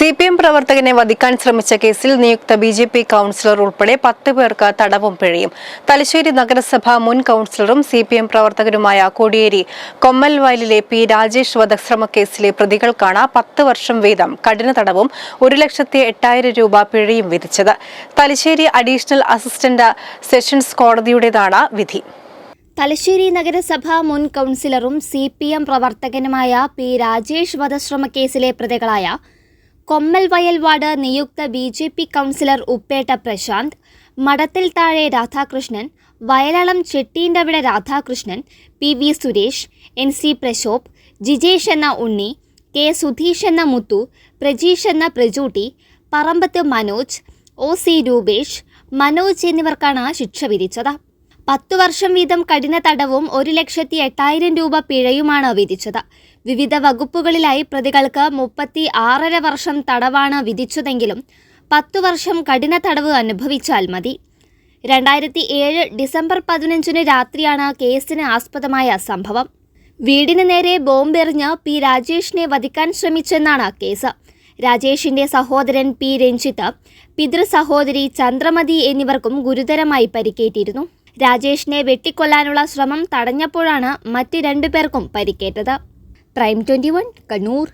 C P M പ്രവർത്തകനെ വധിക്കാൻ ശ്രമിച്ച കേസിൽ നിയുക്ത ബി ജെ പി കൌൺസിലർ ഉൾപ്പെടെ പത്ത് പേർക്ക് തടവും പിഴയും. തലശ്ശേരി നഗരസഭ മുൻ കൌൺസിലറും സി പി എം പ്രവർത്തകരുമായ കോടിയേരി കൊമ്മൽവയലിലെ പി രാജേഷ് വധശ്രമ കേസിലെ പ്രതികൾക്കാണ് പത്ത് വർഷം വീതം കഠിന തടവും ഒരു ലക്ഷത്തി എട്ടായിരം രൂപ പിഴയും വിധിച്ചത്. തലശ്ശേരി അഡീഷണൽ അസിസ്റ്റന്റ് സെഷൻസ് കോടതിയുടേതാണ് വിധി. തലശ്ശേരി നഗരസഭ മുൻ കൗൺസിലറും സി പി എം പ്രവർത്തകനുമായ പി രാജേഷ് വധശ്രമ കേസിലെ പ്രതികളായ കൊമ്മൽ വയൽ വാർഡ് നിയുക്ത B J P councillor Uppetta Prashanth Madathil Thazhe Radhakrishnan Vayalalam ചെട്ടീന്റെവിടെ Radhakrishnan P V Suresh N C Prashobh Jijesh എന്ന ഉണ്ണി കെ സുധീഷ് എന്ന മുത്തു പ്രജീഷ് എന്ന പ്രജൂട്ടി പറമ്പത്ത് മനോജ് ഒ സി രൂപേഷ് മനോജ് എന്നിവർക്കാണ് ശിക്ഷ വിധിച്ചത്. പത്തു വർഷം വീതം കഠിന തടവും ഒരു ലക്ഷത്തി എട്ടായിരം രൂപ പിഴയുമാണ് വിധിച്ചത്. വിവിധ വകുപ്പുകളിലായി പ്രതികൾക്ക് മുപ്പത്തി ആറര വർഷം തടവാണ് വിധിച്ചതെങ്കിലും പത്തു വർഷം കഠിന തടവ് അനുഭവിച്ചാൽ മതി. രണ്ടായിരത്തി ഏഴ് ഡിസംബർ പതിനഞ്ചിന് രാത്രിയാണ് കേസിന് ആസ്പദമായ സംഭവം. വീടിന് നേരെ ബോംബെറിഞ്ഞ് പി രാജേഷിനെ വധിക്കാൻ ശ്രമിച്ചെന്നാണ് കേസ്. രാജേഷിന്റെ സഹോദരൻ പി രഞ്ജിത്ത് പിതൃ സഹോദരി ചന്ദ്രമതി എന്നിവർക്കും ഗുരുതരമായി പരിക്കേറ്റിരുന്നു. രാജേഷിനെ വെട്ടിക്കൊല്ലാനുള്ള ശ്രമം തടഞ്ഞപ്പോഴാണ് മറ്റ് രണ്ടുപേർക്കും പരിക്കേറ്റത്. Prime twenty Kannur.